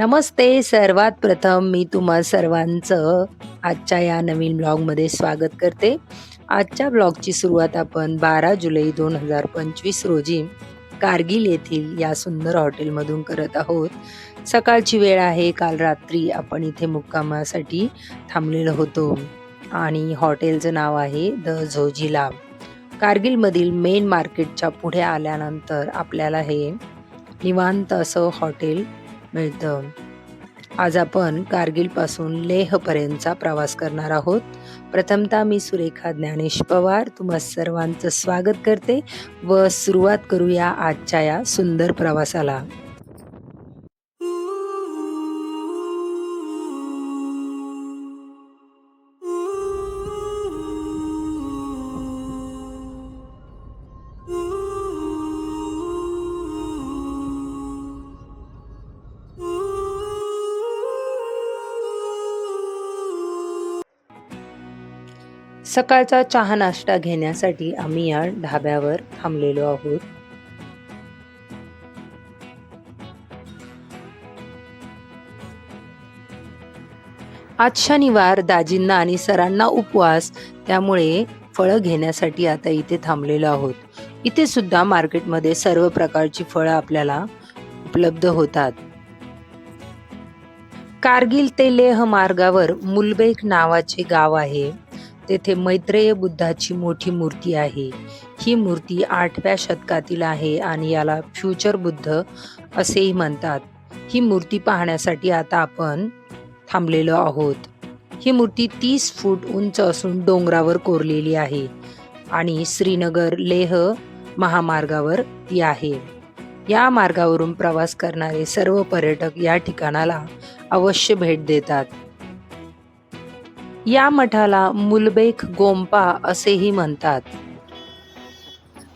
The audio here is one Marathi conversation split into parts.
नमस्ते सर्वात प्रथम मी तुम्हा सर्वांचं आजच्या या नवीन ब्लॉगमध्ये स्वागत करते. आजच्या ब्लॉगची सुरुवात आपण बारा जुलै दोन हजार पंचवीस रोजी कारगिल येथील या सुंदर हॉटेलमधून करत आहोत. सकाळची वेळ आहे काल रात्री आपण इथे मुक्कामासाठी थांबलेलो होतो आणि हॉटेलचं नाव आहे द झोजिला कारगिलमधील मेन मार्केटच्या पुढे आल्यानंतर आपल्याला हे निवांत असं हॉटेल मिळतं. आज आपण कारगिलपासून लेहपर्यंतचा प्रवास करणार आहोत. प्रथमतः मी सुरेखा ज्ञानेश पवार. तुम्हा सर्वांचं स्वागत करते व सुरुवात करूया आजच्या या सुंदर प्रवासाला. सकाळचा चहा नाश्ता घेण्यासाठी आम्ही या ढाब्यावर थांबलेलो आहोत. आज शनिवार दाजींना आणि सरांना उपवास त्यामुळे फळं घेण्यासाठी आता इथे थांबलेलो आहोत. इथे सुद्धा मार्केटमध्ये सर्व प्रकारची फळं आपल्याला उपलब्ध होतात. कारगिल ते लेह मार्गावर मुलबेक नावाचे गाव आहे. तेथे मैत्रेय बुद्धाची मोठी मूर्ती आहे. ही मूर्ती आठव्या शतकातील आहे आणि याला फ्युचर बुद्ध असेही म्हणतात. ही मूर्ती पाहण्यासाठी आता आपण थांबलेलो आहोत. ही मूर्ती तीस फूट उंच असून डोंगरावर कोरलेली आहे आणि श्रीनगर लेह महामार्गावर ती आहे. या मार्गावरून प्रवास करणारे सर्व पर्यटक या ठिकाणाला अवश्य भेट देतात. या मठाला मुलबेख गोंपा असेही म्हणतात.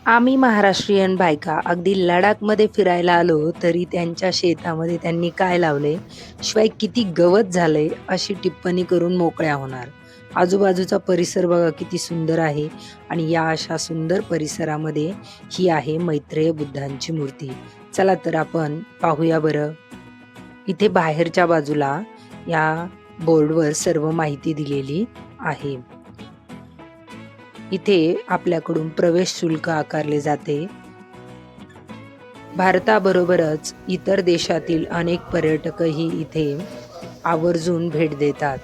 आम्ही महाराष्ट्रीयन बायका अगदी लडाखमध्ये फिरायला आलो तरी त्यांच्या शेतामध्ये त्यांनी काय लावले? शिवाय किती गवत झाले? अशी टिप्पणी करून मोकळ्या होणार. आजूबाजूचा परिसर बघा किती सुंदर आहे आणि या अशा सुंदर परिसरामध्ये ही आहे मैत्रेय बुद्धांची मूर्ती. चला तर आपण पाहूया बरं. इथे बाहेरच्या बाजूला या बोर्डवर सर्व माहिती दिलेली आहे. इथे आपल्याकडून प्रवेश शुल्क आकारले जाते. भारताबरोबरच इतर देशातील अनेक पर्यटकही इथे आवर्जून भेट देतात.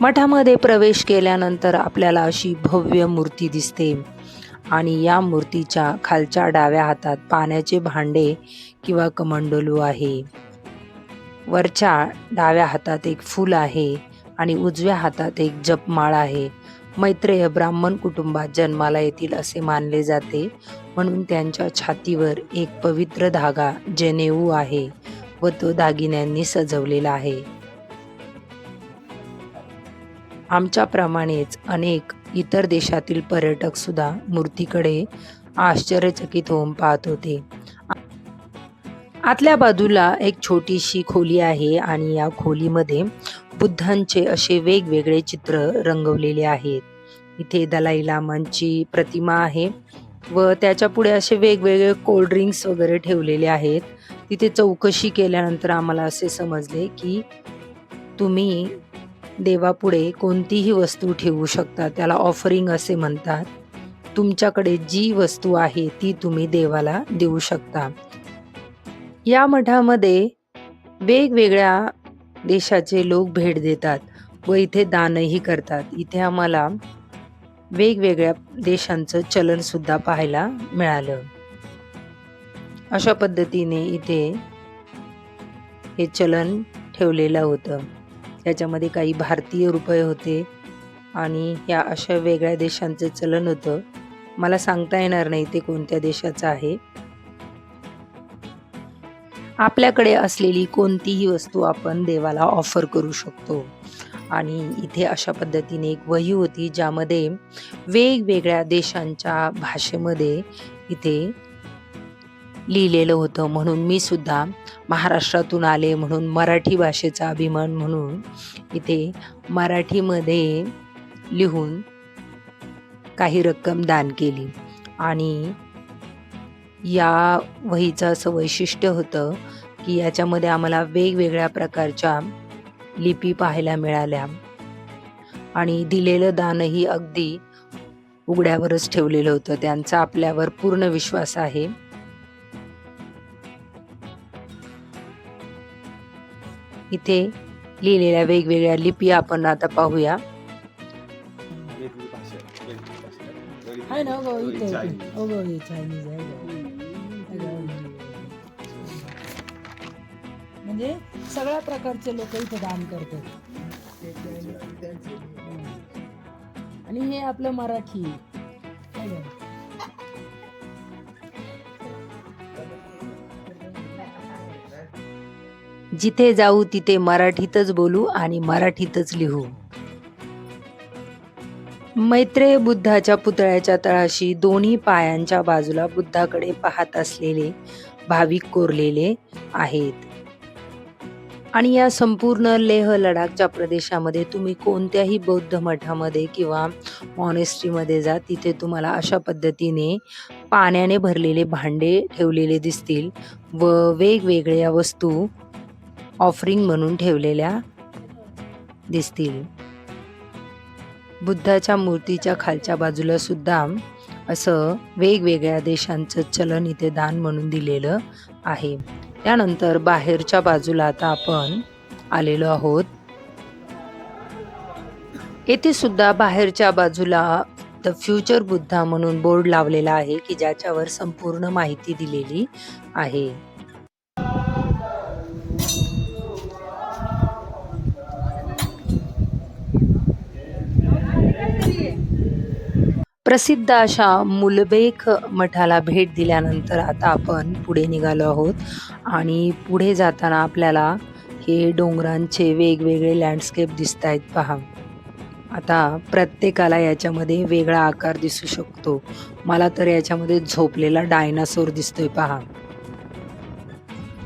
मठामध्ये प्रवेश केल्यानंतर आपल्याला अशी भव्य मूर्ती दिसते. आणि या मूर्तीच्या खालच्या डाव्या हातात पाण्याचे भांडे किंवा कमंडलू आहे. वरच्या डाव्या हातात एक फूल आहे आणि उजव्या हातात एक जपमाळ आहे. मैत्रेय ब्राह्मण कुटुंबात जन्माला येतील असे मानले जाते. म्हणून त्यांच्या छातीवर एक पवित्र धागा जनेऊ आहे व तो दागिन्यांनी सजवलेला आहे. आमच्याप्रमाणेच अनेक इतर देशातील पर्यटक सुद्धा मूर्तीकडे आश्चर्यचकित होऊन पाहत होते. आतल्या बाजूला एक छोटीशी खोली आहे आणि या खोलीमध्ये बुद्धांचे असे वेगवेगळे चित्र रंगवलेले आहेत. इथे दलाई लामांची प्रतिमा आहे व त्याच्या पुढे असे वेगवेगळे कोल्ड्रिंक्स वगैरे ठेवलेले आहेत. तिथे चौकशी केल्यानंतर आम्हाला असे समजले की तुम्ही देवापुढे कोणतीही वस्तू ठेवू शकता. त्याला ऑफरिंग असे म्हणतात. तुमच्याकडे जी वस्तू आहे ती तुम्ही देवाला देऊ शकता. या मठामध्ये वेगवेगळ्या देशाचे लोक भेट देतात व इथे दानही करतात. इथे आम्हाला वेगवेगळ्या देशांचं चलनसुद्धा पाहायला मिळालं. अशा पद्धतीने इथे हे चलन ठेवलेलं होतं. त्याच्यामध्ये काही भारतीय रुपये होते आणि या अशा वेगळ्या देशांचे चलन होतं. मला सांगता येणार नाही ते कोणत्या देशाचं आहे. आपल्याकडे असलेली कोणतीही वस्तू आपण देवाला ऑफर करू शकतो. आणि इथे अशा पद्धतीने एक वही होती ज्यामध्ये वेगवेगळ्या देशांच्या भाषेमध्ये इथे लिहिलेलं होतं. म्हणून मी सुद्धा महाराष्ट्रातून आले म्हणून मराठी भाषेचा अभिमान म्हणून इथे मराठीमध्ये लिहून काही रक्कम दान केली. आणि या वहीचं असं वैशिष्ट्य होतं की याच्यामध्ये आम्हाला वेगवेगळ्या प्रकारच्या लिपी पाहायला मिळाल्या. आणि दिलेलं दानही अगदी उघड्यावरच ठेवलेलं होतं. त्यांचा आपल्यावर पूर्ण विश्वास आहे. इथे लिहिलेल्या वेगवेगळ्या लिपी आपण आता पाहूया. हो हे. म्हणजे सगळ्या प्रकारचे लोक इथे दान करतात. आणि हे आपलं मराठी. जिथे जाऊ तिथे मराठीतच बोलू आणि मराठीतच लिहू. मैत्रेय बुद्धाच्या पुतळ्याच्या तळाशी दोन्ही पायांच्या बाजूला बुद्धाकडे पाहत असलेले भाविक कोरलेले आहेत. आणि या संपूर्ण लेह लडाखच्या प्रदेशामध्ये तुम्ही कोणत्याही बौद्ध मठामध्ये किंवा मॉनेस्ट्रीमध्ये जा तिथे तुम्हाला अशा पद्धतीने पाण्याने भरलेले भांडे ठेवलेले दिसतील व वेगवेगळ्या वस्तू ऑफरिंग म्हणून ठेवलेल्या दिसतील. बुद्धाच्या मूर्तीच्या खालच्या बाजूला सुद्धा असं वेगवेगळ्या देशांचं चलन इथे दान म्हणून दिलेलं आहे. त्यानंतर बाहेरच्या बाजूला आता आपण आलेलो आहोत. येथे सुद्धा बाहेरच्या बाजूला द फ्युचर बुद्धा म्हणून बोर्ड लावलेला आहे की ज्याच्यावर संपूर्ण माहिती दिलेली आहे. प्रसिद्ध अशा मुलबेख मठाला भेट दिल्यानंतर आता आपण पुढे निघालो आहोत. आणि पुढे जाताना आपल्याला हे डोंगरांचे वेगवेगळे लँडस्केप दिसत आहेत पहा. आता प्रत्येकाला याच्यामध्ये वेगळा आकार दिसू शकतो. मला तर याच्यामध्ये झोपलेला डायनासोर दिसतोय पहा.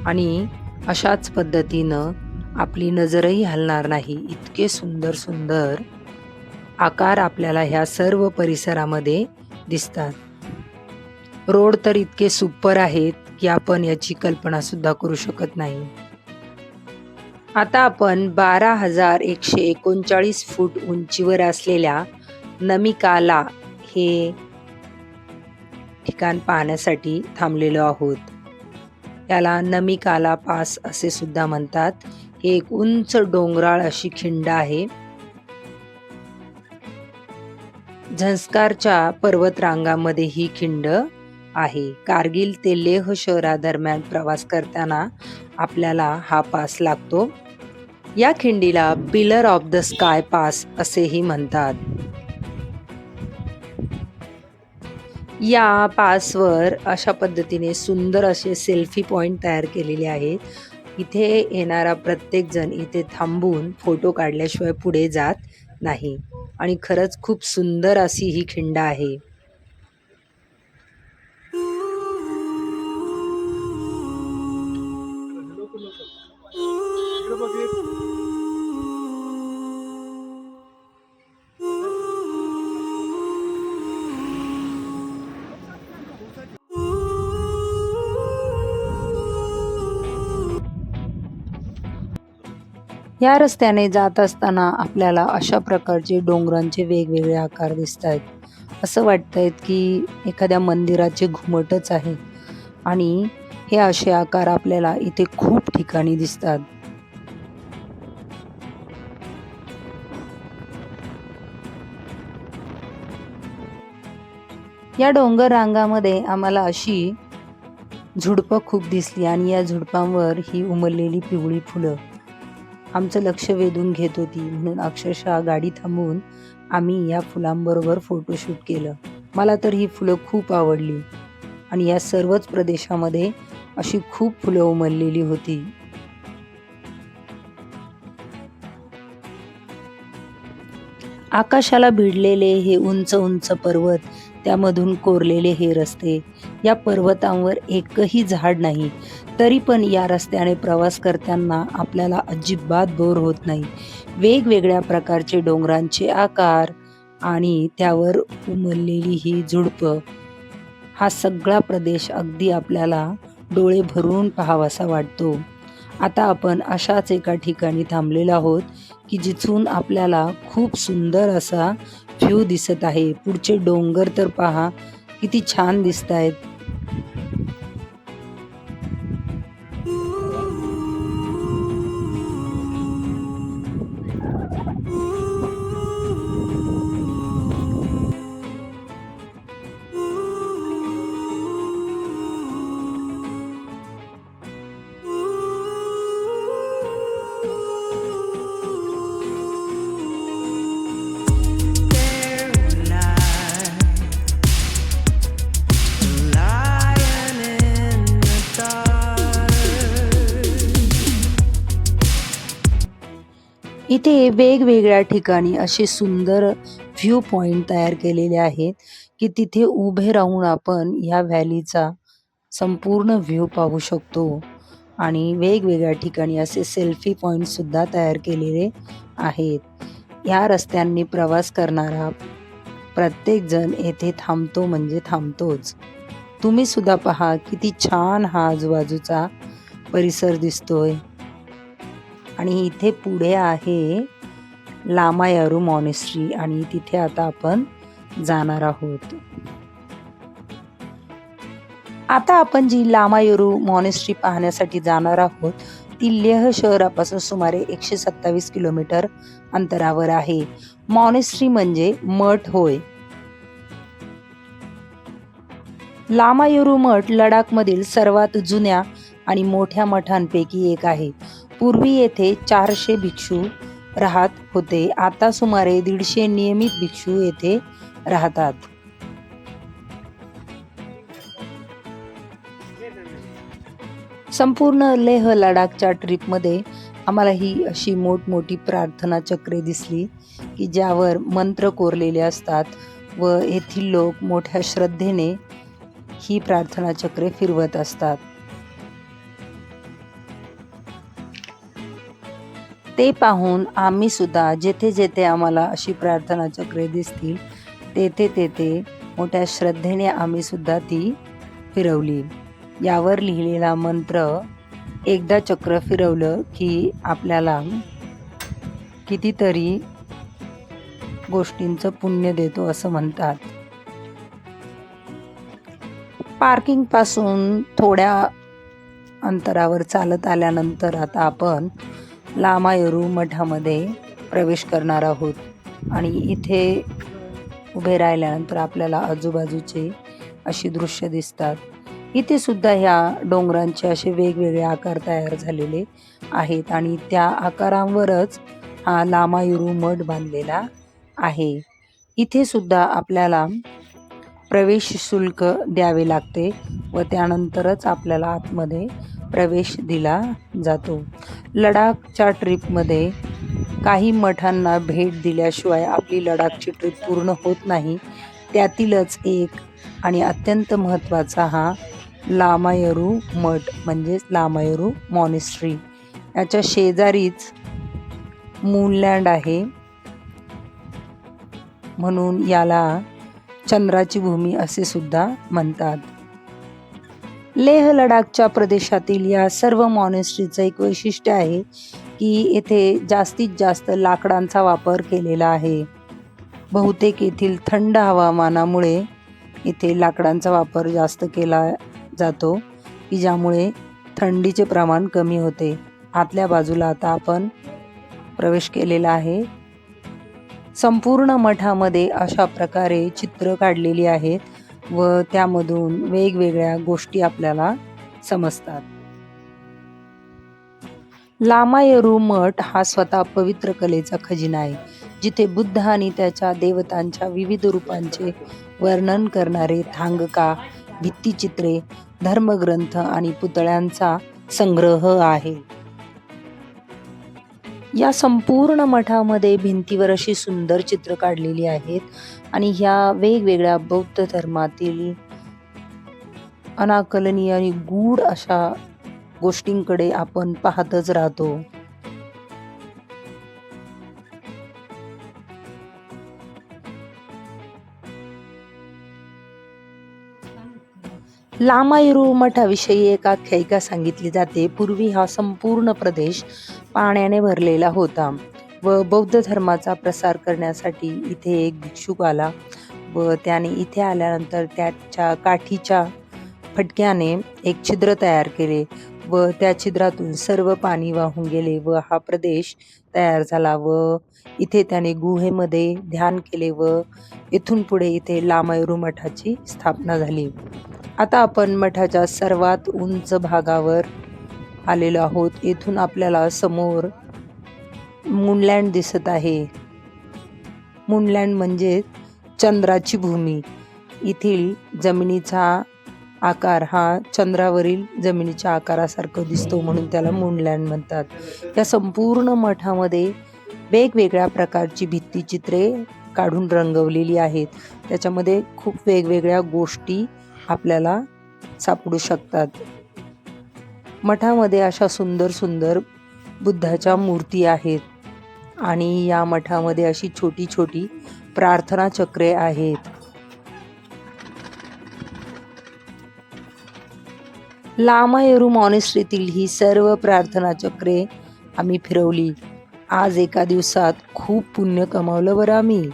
आणि अशाच पद्धतीनं आपली नजरही हलणार नाही. इतके सुंदर सुंदर आकार आपल्याला ह्या सर्व परिसरामध्ये दिसतात. रोड तर इतके सुपर आहेत की आपण याची कल्पना सुद्धा करू शकत नाही. आता आपण बारा हजार एकशे एकोणचाळीस फूट उंचीवर असलेल्या नमिकाला हे ठिकाण पाहण्यासाठी थांबलेलो आहोत. याला नमिकाला पास असे सुद्धा म्हणतात. हे एक उंच डोंगराळ अशी खिंड आहे. झंस्कारच्या पर्वतरांगामध्ये ही खिंड आहे. कारगिल ते लेह शहरादरम्यान प्रवास करताना आपल्याला हा पास लागतो. या खिंडीला pillar of the sky pass असेही म्हणतात. या पासवर अशा पद्धतीने सुंदर असे सेल्फी पॉईंट तयार केलेले आहेत. इथे येणारा प्रत्येकजण इथे थांबून फोटो काढल्याशिवाय पुढे जात नाही. आणि खरंच खूप सुंदर अशी ही खिंड आहे. या रस्त्याने जात असताना आपल्याला अशा प्रकारचे डोंगरांचे वेगवेगळे आकार दिसत आहेत असं वाटतंय की एखाद्या मंदिराचे घुमटच आहे. आणि हे असे आकार आपल्याला इथे खूप ठिकाणी दिसतात. या डोंगर रांगामध्ये आम्हाला अशी झुडपं खूप दिसली आणि या झुडपांवर ही उमललेली पिवळी फुलं. आमचं लक्ष वेधून घेत होती. म्हणून अक्षरशः गाडी थांबवून आम्ही या फुलांबरोबर फोटोशूट केलं. मला तर ही फुलं खूप आवडली. आणि या सर्वच प्रदेशामध्ये अशी खूप फुलं उमललेली होती. आकाशाला भिडलेले हे उंच उंच पर्वत त्यामधून कोरलेले हे रस्ते या पर्वतांवर एकही झाड नाही. तरी पण या रस्त्याने प्रवास करताना आपल्याला अजिबात बोर होत नाही. वेगवेगळ्या प्रकारचे डोंगरांचे आकार आणि त्यावर उमललेली ही झुडपं हा सगळा प्रदेश अगदी आपल्याला डोळे भरून पाहावासा वाटतो. आता आपण अशाच एका ठिकाणी थांबलेलो आहोत की जिथून आपल्याला खूप सुंदर असा व्ह्यू दिसत आहे. पुढचे डोंगर तर पहा किती छान दिसत आहेत इथे वेगवेगळ्या ठिकाणी असे सुंदर व्ह्यू पॉइंट तयार केलेले आहेत की तिथे उभे राहून आपण या व्हॅलीचा संपूर्ण व्ह्यू पाहू शकतो. आणि वेगवेगळ्या ठिकाणी असे सेल्फी पॉईंटसुद्धा तयार केलेले आहेत. या रस्त्यांनी प्रवास करणारा प्रत्येकजण येथे थांबतो म्हणजे थांबतोच. तुम्ही सुद्धा पहा किती छान हा आजूबाजूचा परिसर दिसतोय. आणि इथे पुढे आहे लामायारू मॉनेस्ट्री आणि तिथे आता आपण जाणार आहोत. आता आपण जी लामायरू मॉनेस्ट्री पाहण्यासाठी जाणार आहोत ती लेह शहरापासून सुमारे एकशे सत्तावीस किलोमीटर अंतरावर आहे. मॉनेस्ट्री म्हणजे मठ होय. लामायुरू मठ लडाखमधील सर्वात जुन्या आणि मोठ्या मठांपैकी एक आहे. पूर्वी येथे चारशे भिक्षू राहत होते. आता सुमारे दीडशे नियमित भिक्षू येथे राहतात. संपूर्ण लेह लडाखच्या ट्रिपमध्ये आम्हाला ही अशी मोठमोठी प्रार्थना चक्रे दिसली की ज्यावर मंत्र कोरलेले असतात व येथील लोक मोठ्या श्रद्धेने ही प्रार्थना चक्रे फिरवत असतात. ते पाहून आम्ही सुद्धा जेथे जेथे आम्हाला अशी प्रार्थना चक्रे दिसतील तेथे तेथे मोठ्या श्रद्धेने आम्ही सुद्धा ती फिरवली. यावर लिहिलेला मंत्र एकदा चक्र फिरवलं की आपल्याला कितीतरी गोष्टींचं पुण्य देतो असं म्हणतात. पार्किंगपासून थोड्या अंतरावर चालत आल्यानंतर आता आपण लामायरू मठामध्ये प्रवेश करणार आहोत. आणि इथे उभे राहिल्यानंतर आपल्याला आजूबाजूचे अशी दृश्य दिसतात. इथे सुद्धा ह्या डोंगरांचे असे वेगवेगळे आकार तयार झालेले आहेत आणि त्या आकारांवरच हा लामायुरू मठ बांधलेला आहे. इथे सुद्धा आपल्याला प्रवेश शुल्क द्यावे लागते व त्यानंतरच आपल्याला आतमध्ये प्रवेश दिला जातो. लडाखच्या ट्रिपमध्ये काही मठांना भेट दिल्याशिवाय आपली लडाखची ट्रिप पूर्ण होत नाही. त्यातीलच एक आणि अत्यंत महत्त्वाचा हा लामायरू मठ म्हणजेच लामायरू मॉनेस्ट्री याच्या शेजारीच मूनलँड आहे. म्हणून याला चंद्राची भूमी असे सुद्धा म्हणतात. लेह लडाखच्या प्रदेशातील या सर्व मॉनेस्ट्रीचं एक वैशिष्ट्य आहे की येथे जास्तीत जास्त लाकडांचा वापर केलेला आहे. बहुतेक येथील थंड हवामानामुळे इथे लाकडांचा वापर जास्त केला जातो की ज्यामुळे थंडीचे प्रमाण कमी होते. आतल्या बाजूला आता आपण प्रवेश केलेला आहे. संपूर्ण मठामध्ये अशा प्रकारे चित्र काढलेली आहेत. व त्यामधून वेगवेगळ्या गोष्टी आपल्याला समजतात. लामायरू मठ हा स्वतः पवित्र कलेचा खजिना आहे जिथे बुद्ध आणि त्याच्या देवतांच्या विविध रूपांचे वर्णन करणारे थांगका भित्तिचित्रे धर्मग्रंथ आणि पुतळ्यांचा संग्रह आहे. या संपूर्ण मठामध्ये भिंतीवर अशी सुंदर चित्र काढलेली आहेत आणि ह्या वेगवेगळ्या बौद्ध धर्मातील अनाकलनीय आणि गूढ अशा गोष्टींकडे आपण पाहतच राहतो. लामायरू मठाविषयी एक आख्यायिका सांगितली जाते. पूर्वी हा संपूर्ण प्रदेश पाण्याने भरलेला होता व बौद्ध धर्माचा प्रसार करण्यासाठी इथे एक भिक्षुक आला व त्याने इथे आल्यानंतर त्याच्या काठीच्या फटक्याने एक छिद्र तयार केले व त्या छिद्रातून सर्व पाणी वाहून गेले व हा प्रदेश तयार झाला व इथे त्याने गुहेमध्ये ध्यान केले व इथून पुढे इथे लामायुरू मठाची स्थापना झाली. आता आपण मठाच्या सर्वात उंच भागावर आलेलो आहोत. येथून आपल्याला समोर मुनलँड दिसत आहे. मुनलँड म्हणजे चंद्राची भूमी. येथील जमिनीचा आकार हा चंद्रावरील जमिनीच्या आकारासारखं दिसतो म्हणून त्याला मुनलँड म्हणतात. या संपूर्ण मठामध्ये वेगवेगळ्या प्रकारची भित्तिचित्रे काढून रंगवलेली आहेत. त्याच्यामध्ये खूप वेगवेगळ्या गोष्टी आपल्याला सापडू शकतात. मठामध्ये अशा सुंदर सुंदर बुद्धाच्या मूर्ती आहेत आणि या मठामध्ये अशी छोटी छोटी प्रार्थना चक्रे आहेत. लामायरू मॉनेस्ट्रीतील ही सर्व प्रार्थना चक्रे आम्ही फिरवली. आज एका दिवसात खूप पुण्य कमावलं बरं आम्ही.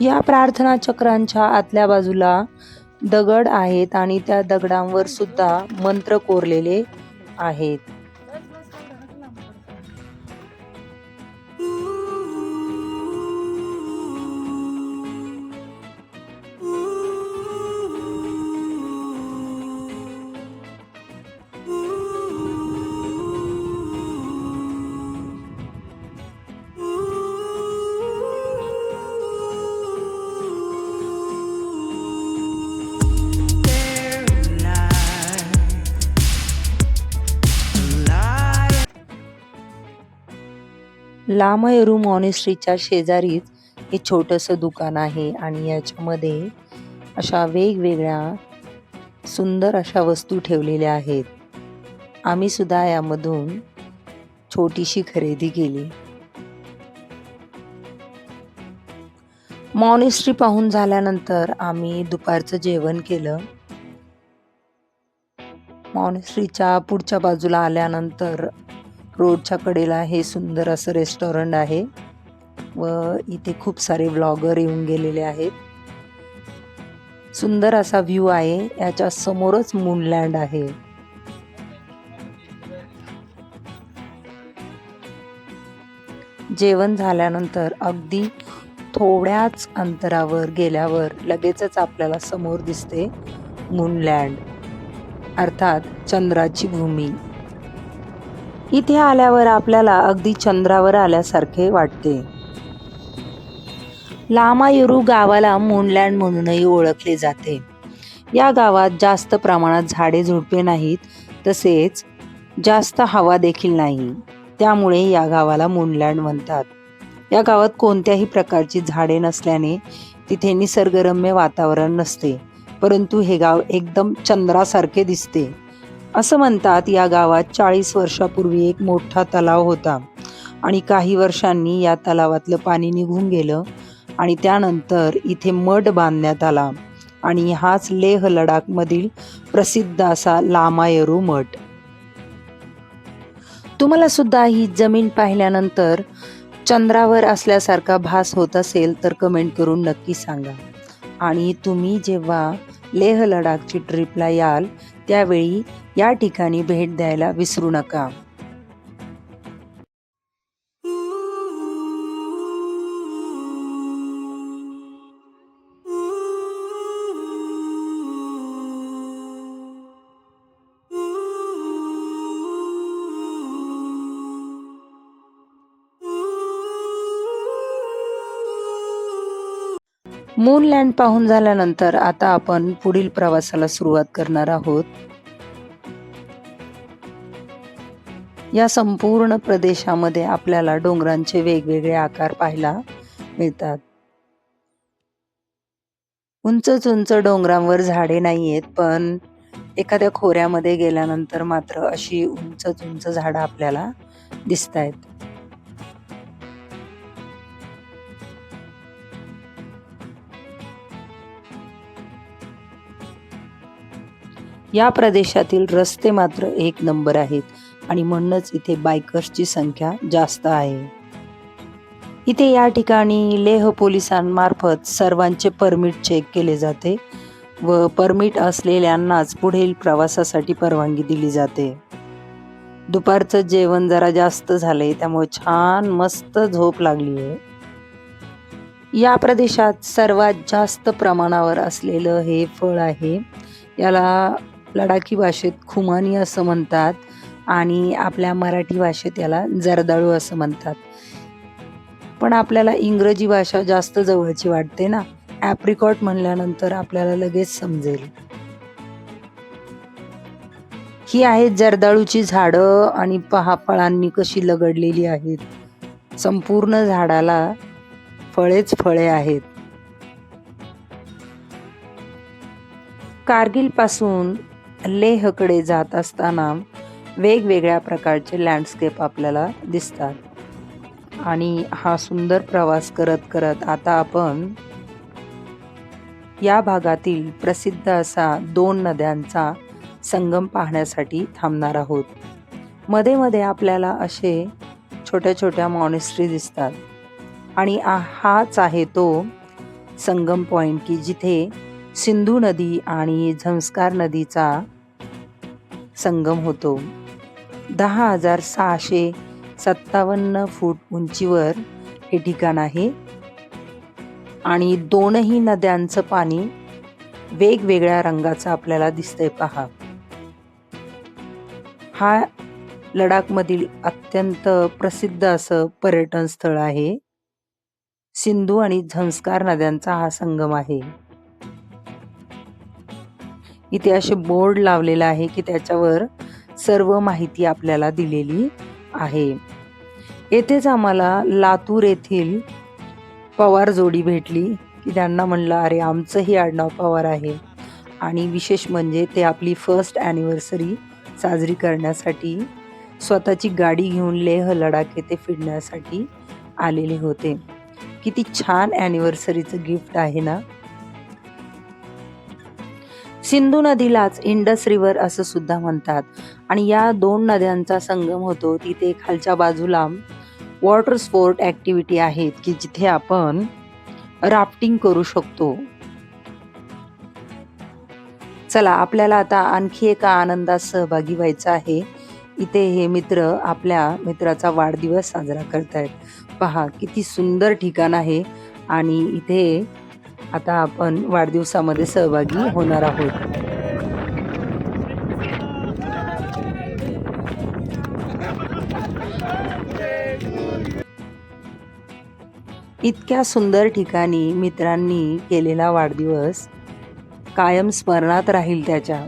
या प्रार्थना चक्रांच्या आतल्या बाजूला दगड आहेत आणि त्या दगडांवर सुद्धा मंत्र कोरलेले आहेत. लामयरू मॉनेस्ट्रीच्या शेजारीच हे छोटंसं दुकान आहे आणि याच्यामध्ये अशा वेगवेगळ्या सुंदर अशा वस्तू ठेवलेल्या आहेत. आम्ही सुद्धा यामधून छोटीशी खरेदी केली. मॉनेस्ट्री पाहून झाल्यानंतर आम्ही दुपारचं जेवण केलं. मॉनेस्ट्रीच्या पुढच्या बाजूला आल्यानंतर रोडच्या कडेला हे सुंदर असं रेस्टॉरंट आहे. व इथे खूप सारे ब्लॉगर येऊन गेलेले आहेत. सुंदर असा व्ह्यू आहे. याच्या समोरच मूनलँड आहे. जेवण झाल्यानंतर अगदी थोड्याच अंतरावर गेल्यावर लगेचच आपल्याला समोर दिसते मूनलँड अर्थात चंद्राची भूमी. इथे आल्यावर आपल्याला अगदी चंद्रावर आल्यासारखे वाटते. लामायुरू गावाला मूनलँड म्हणूनही ओळखले जाते. या गावात जास्त प्रमाणात झाडे झुडपे नाहीत तसेच जास्त हवा देखील नाही. त्यामुळे या गावाला मूनलँड म्हणतात. या गावात कोणत्याही प्रकारची झाडे नसल्याने तिथे निसर्गरम्य वातावरण नसते परंतु हे गाव एकदम चंद्रासारखे दिसते. असं म्हणतात या गावात चाळीस वर्षापूर्वी एक मोठा तलाव होता. आणि काही वर्षांनी या तलावातलं पाणी निघून गेलं आणि त्यानंतर इथे मठ बांधण्यात आला. आणि हाच लेह लडाखमधील प्रसिद्ध असा लामायरू मठ. तुम्हाला सुद्धा ही जमीन पाहिल्यानंतर चंद्रावर असल्यासारखा भास होत असेल तर कमेंट करून नक्की सांगा. आणि तुम्ही जेव्हा लेह लडाखची ट्रिपला याल त्यावेळी या ठिकाणी भेट द्यायला विसरू नका. मूनलँड पाहून झाल्यानंतर आता आपण पुढील प्रवासाला सुरुवात करणार आहोत. या संपूर्ण प्रदेशामध्ये आपल्याला डोंगरांचे वेगवेगळे आकार पाहायला मिळतात. उंच उंच डोंगरांवर झाडे नाही आहेत पण एखाद्या खोऱ्यामध्ये गेल्यानंतर मात्र अशी उंच उंच झाडं आपल्याला दिसत आहेत या प्रदेशातील रस्ते मात्र एक नंबर आहेत आणि म्हणूनच इथे बायकर्सची संख्या जास्त आहे. इथे या ठिकाणी लेह पोलिसांमार्फत सर्वांचे परमिट चेक केले जाते व परमिट असलेल्यांनाच पुढील प्रवासासाठी परवानगी दिली जाते. दुपारचं जेवण जरा जास्त झालंय त्यामुळे छान मस्त झोप लागली आहे या प्रदेशात सर्वात जास्त प्रमाणावर असलेलं हे फळ आहे याला लडाखी भाषेत खुमानी असं म्हणतात आणि आपल्या मराठी भाषेत याला जर्दाळू असं म्हणतात. पण आपल्याला इंग्रजी भाषा जास्त जवळची वाटते ना? ॲप्रिकॉट म्हणल्यानंतर आपल्याला लगेच समजेल. ही आहेत जर्दाळूची झाडं आणि पहा फळांनी कशी लगडलेली आहेत. संपूर्ण झाडाला फळेच फळे आहेत. कारगिलपासून लेहकडे जात असताना वेगवेगळ्या प्रकारचे लँडस्केप आपल्याला दिसतात. आणि हा सुंदर प्रवास करत करत आता आपण या भागातील प्रसिद्ध असा दोन नद्यांचा संगम पाहण्यासाठी थांबणार आहोत. मध्ये मध्ये आपल्याला असे छोट्या छोट्या मॉनेस्ट्री दिसतात. आणि हाच आहे तो संगम पॉईंट की जिथे सिंधू नदी आणि झंस्कार नदीचा संगम होतो. दहा हजार सहाशे सत्तावन्न फूट उंचीवर हे ठिकाण आहे. आणि दोनही नद्यांचं पाणी वेगवेगळ्या रंगाचं आपल्याला दिसतंय पहा. हा लडाखमधील अत्यंत प्रसिद्ध असं पर्यटन स्थळ आहे. सिंधू आणि झंस्कार नद्यांचा हा संगम आहे. इथे असे बोर्ड लावलेला आहे की त्याच्यावर सर्व माहिती आपल्याला दिलेली आहे. येथेच आम्हाला लातूर येथील पवार जोडी भेटली की त्यांना म्हणलं अरे आमचंही आडनाव पवार आहे. आणि विशेष म्हणजे ते आपली फर्स्ट ॲनिव्हर्सरी साजरी करण्यासाठी स्वतःची गाडी घेऊन लेह लडाख येथे फिरण्यासाठी आलेले होते. किती छान ॲनिव्हर्सरीचं गिफ्ट आहे ना? सिंधू नदीलाच इंडस रिव्हर असं सुद्धा म्हणतात. आणि या दोन नद्यांचा संगम होतो तिथे खालच्या बाजूला वॉटर स्पोर्ट ॲक्टिव्हिटी आहेत की जिथे आपण राफ्टिंग करू शकतो. चला आपल्याला आता आणखी एका आनंदात सहभागी व्हायचं आहे. इथे हे मित्र आपल्या मित्राचा वाढदिवस साजरा करतायत. पहा किती सुंदर ठिकाण आहे. आणि इथे आता आपण वाढदिवसामध्ये सहभागी होणार आहोत. इतक्या सुंदर ठिकाणी मित्रांनी केलेला वाढदिवस कायम स्मरणात राहील त्याच्या.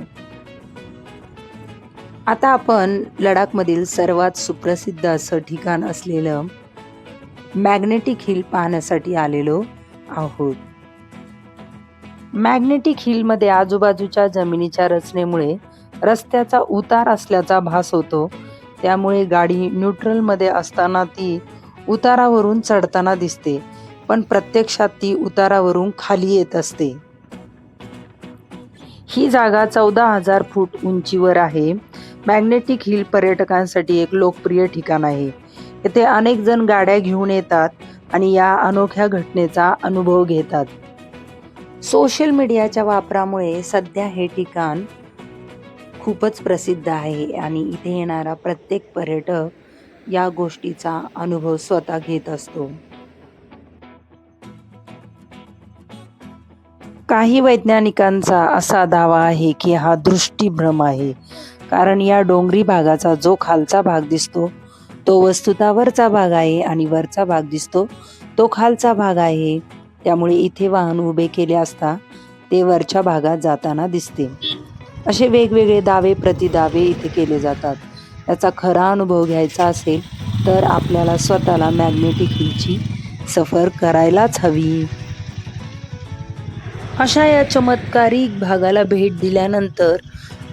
आता आपण लडाखमधील सर्वात सुप्रसिद्ध असं ठिकाण असलेलं मॅग्नेटिक हिल पाहण्यासाठी आलेलो आहोत. मॅग्नेटिक हिलमध्ये आजूबाजूच्या जमिनीच्या रचनेमुळे रस्त्याचा उतार असल्याचा भास होतो. त्यामुळे गाडी न्यूट्रलमध्ये असताना ती उतारावरून चढताना दिसते पण प्रत्यक्षात ती उतारावरून खाली येत असते. ही जागा चौदा हजार फूट उंचीवर आहे. मॅग्नेटिक हिल पर्यटकांसाठी एक लोकप्रिय ठिकाण आहे. येथे अनेक जण गाड्या घेऊन येतात आणि या अनोख्या घटनेचा अनुभव घेतात. सोशल मीडियाच्या वापरामुळे सध्या हे ठिकाण खूपच प्रसिद्ध आहे आणि इथे येणारा प्रत्येक पर्यटक या गोष्टीचा अनुभव स्वतः घेत असतो. काही वैज्ञानिकांचा असा दावा आहे की हा दृष्टीभ्रम आहे कारण या डोंगरी भागाचा जो खालचा भाग दिसतो तो वस्तुता वरचा भाग आहे आणि वरचा भाग दिसतो तो खालचा भाग आहे. त्यामुळे इथे वाहन उभे केले असता ते वरच्या भागात जाताना दिसते. असे वेगवेगळे दावे प्रतिदावे इथे केले जातात. त्याचा खरा अनुभव घ्यायचा असेल तर आपल्याला स्वतःला मॅग्नेटिक हिलची सफर करायलाच हवी. अशा या चमत्कारिक भागाला भेट दिल्यानंतर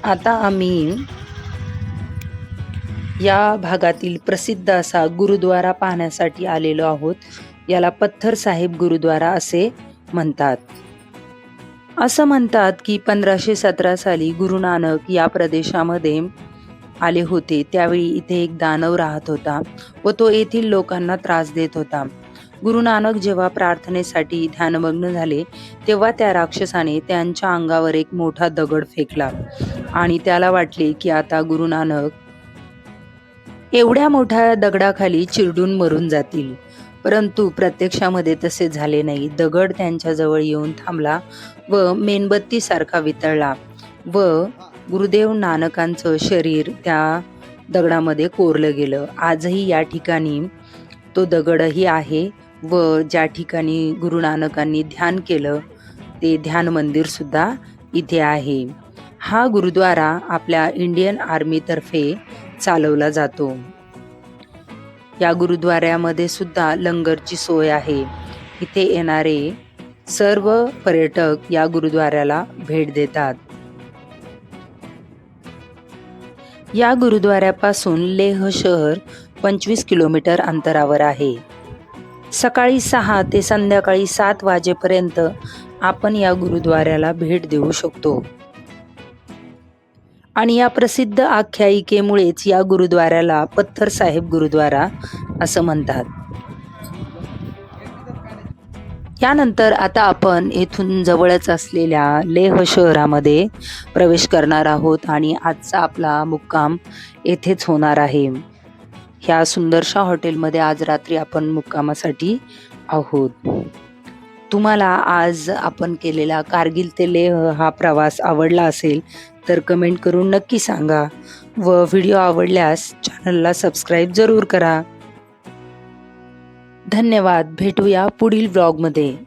आता आम्ही या भागातील प्रसिद्ध असा गुरुद्वारा पाहण्यासाठी आलेलो आहोत. याला पत्थर साहेब गुरुद्वारा असे म्हणतात. असं म्हणतात की पंधराशे सतरा साली गुरु नानक या प्रदेशामध्ये आले होते. त्यावेळी इथे एक दानव राहत होता व तो येथील लोकांना त्रास देत होता. गुरु नानक जेव्हा प्रार्थनेसाठी ध्यानमग्न झाले तेव्हा त्या राक्षसाने त्यांच्या अंगावर एक मोठा दगड फेकला आणि त्याला वाटले की आता गुरु नानक एवढ्या मोठ्या दगडाखाली चिरडून मरून जातील. परंतु प्रत्यक्षामध्ये तसे झाले नाही. दगड त्यांच्याजवळ येऊन थांबला व मेणबत्ती सारखा वितळला व गुरुदेव नानकांचं शरीर त्या दगडामध्ये कोरलं गेलं. आजही या ठिकाणी तो दगडही आहे व ज्या ठिकाणी गुरु नानकांनी ध्यान केलं ते ध्यान मंदिर सुद्धा इथे आहे. हा गुरुद्वारा आपल्या इंडियन आर्मीतर्फे चालवला जातो. या गुरुद्वाऱ्यामध्ये सुद्धा लंगरची सोय आहे. इथे येणारे सर्व पर्यटक या गुरुद्वाऱ्याला भेट देतात. या गुरुद्वाऱ्यापासून लेह शहर पंचवीस किलोमीटर अंतरावर आहे. सकाळी सहा ते संध्याकाळी सात वाजेपर्यंत आपण या गुरुद्वाऱ्याला भेट देऊ शकतो. आणि या प्रसिद्ध आख्यायिकेमुळेच या गुरुद्वाराला पत्थर साहेब गुरुद्वारा असं म्हणतात. यानंतर आता आपण येथून जवळच असलेल्या लेह शहरामध्ये प्रवेश करणार आहोत आणि आजचा आपला मुक्काम येथेच होणार आहे. ह्या सुंदरशा हॉटेलमध्ये आज रात्री आपण मुक्कामासाठी आहोत. तुम्हाला आज आपण केलेला कारगिल ते लेह हा प्रवास आवडला असेल तर कमेंट करून नक्की सांगा व व्हिडिओ आवडल्यास चॅनलला सबस्क्राईब जरूर करा. धन्यवाद. भेटूया पुढील ब्लॉगमध्ये.